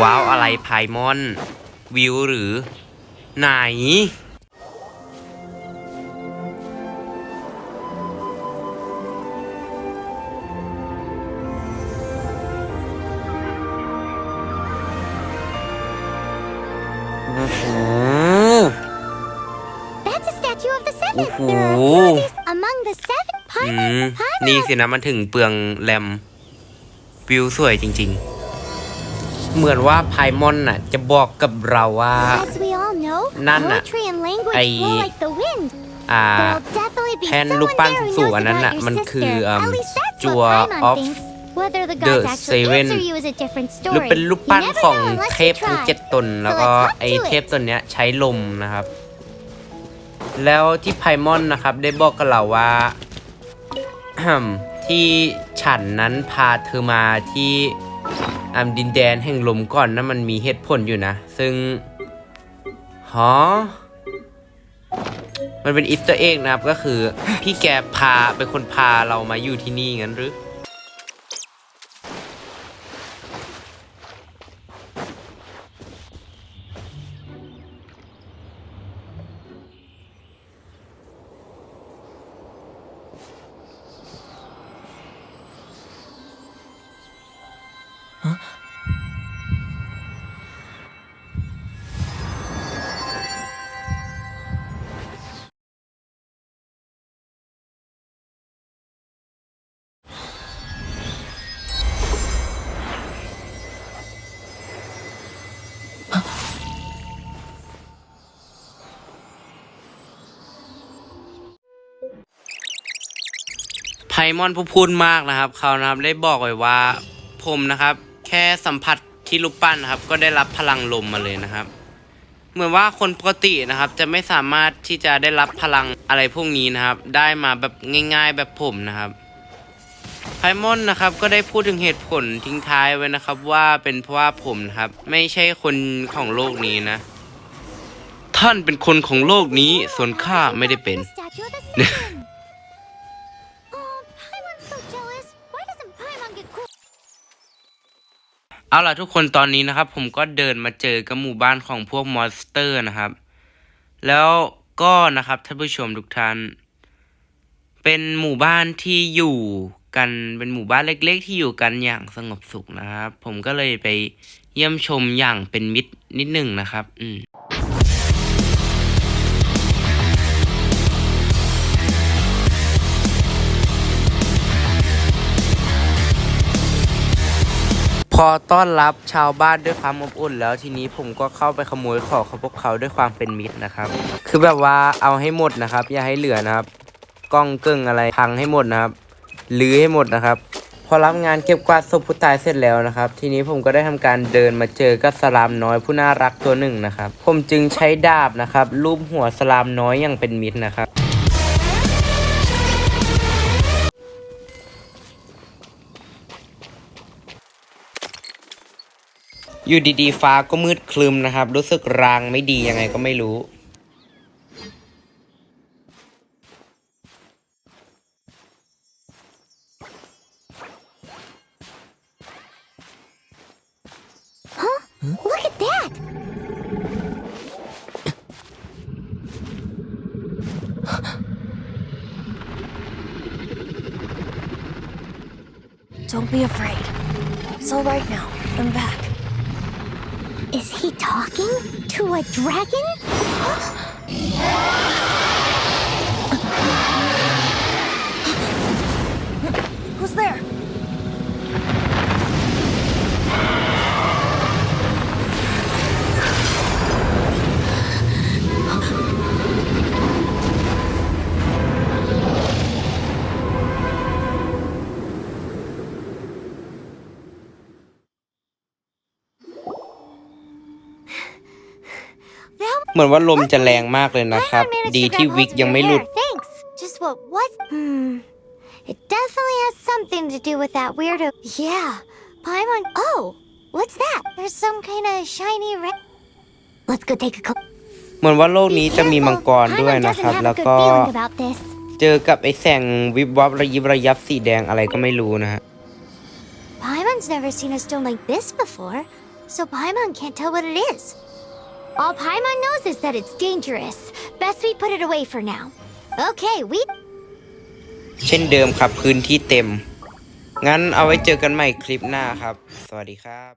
ว้าวอะไรไพมอน วิวหรือ ไหนโอ้โห That's a statue of the seven. Ooh. There are four of these among the seven อืม Paimon. Paimon. นี่สินะมันถึงเปลืองแรม วิวสวยจริง ๆ เหมือนว่าไพมอนน่ะจะบอกกับเราว่า As we all know, Nana. poetry and language Ay- flow like the wind. อ่า There'll definitely be แท่น someone รูปปั้น there who สูง knows อันนั้น about น่ะ your มัน sister. คืออืม At least that's จัว what Paimon of thinks. Whether the the gods actually Seven answer you is a different หรือ story. เป็นรูป You ปั้น never ของ know unless เท you พทั้ง try. เจ็ดตน แล้วก็ let's hop ไอ to it. เทพตนเนี้ยใช้ลมนะครับ แล้วที่ไพมอนนะครับได้บอกกับเราว่า ที่ฉันนั้นพาเธอมาที่ อำดินแดนแห่งลมก่อนนะมันมีเหตุผลอยู่นะ ซึ่งฮะมันเป็นอิสต์เอ็กนะครับ ก็คือพี่แกพาเป็นคนพาเรามาอยู่ที่นี่งั้นหรือ มอนผู้พูดมากนะครับ เขานะครับได้บอกไว้ว่าผมนะครับ แค่สัมผัสที่รูปปั้นนะครับ ก็ได้รับพลังลมมาเลยนะครับ เหมือนว่าคนปกตินะครับ จะไม่สามารถที่จะได้รับพลังอะไรพวกนี้นะครับ ได้มาแบบง่าย ๆแบบผมนะครับไพมอนนะครับ ก็ได้พูดถึงเหตุผลทิ้งท้ายไว้นะครับ ว่าเป็นเพราะว่าผมนะครับ ไม่ใช่คนของโลกนี้นะ ท่านเป็นคนของโลกนี้ส่วนข้าไม่ได้เป็น เอาล่ะทุกคนตอนนี้นะครับ ผมก็เดินมาเจอกับหมู่บ้านของพวกมอนสเตอร์นะครับ แล้วก็นะครับท่านผู้ชมทุกท่าน เป็นหมู่บ้านที่อยู่กันเป็นหมู่บ้านเล็ก ๆ ที่อยู่กันอย่างสงบสุขนะครับ ผมก็เลยไปเยี่ยมชมอย่างเป็นมิตรนิดหนึ่งนะครับ อืม อต้อนรับชาวบ้านด้วยความอบอุ่น แล้วทีนี้ผมก็เข้าไปขโมยของของพวกเขาด้วยความเป็นมิตรนะครับ คือแบบว่าเอาให้หมดนะครับ อย่าให้เหลือนะครับ กล้องเกิ้งอะไรพังให้หมดนะครับลื้อให้หมดนะครับ พอรับงานเก็บกวาดศพผู้ตายเสร็จแล้วนะครับ ทีนี้ผมก็ได้ทำการเดินมาเจอกับสลามน้อยผู้น่ารักตัวหนึ่งนะครับ ผมจึงใช้ดาบนะครับลูบหัวสลามน้อยอย่างเป็นมิตรนะครับ อยู่ดีๆ ฟ้าก็มืดคลึมนะครับ รู้สึกรางไม่ดียังไงก็ไม่รู้ Look at that! Don't be afraid. It's all right now. I'm back. Is he talking to a dragon? เหมือนว่าลมจะแรงมากเลยนะครับ Paimon managed ดี to ที่ grab วิก hold of ยัง your ไม่หลุด hair. Thanks. Just what was? Hmm. It definitely has something to do with that weirdo. Yeah. Paimon. Oh, what's that? There's some kind of shiny red. Let's go take a look. เหมือนว่าโลกนี้จะมีมังกรด้วย Paimon นะครับ doesn't have แล้ a ว good ก็ feeling about this. เจอกับไอ้แสงวิบวับระยิบระยับสีแดงอะไรก็ไม่รู้นะฮะ Paimon's never seen a stone like this before. So Paimon can't tell what it is. All Paimon knows is that it's dangerous. Best we put it away for now. Okay, we เช่นเดิมครับพื้นที่เต็ม งั้นเอาไว้เจอกันใหม่คลิปหน้าครับ สวัสดีครับ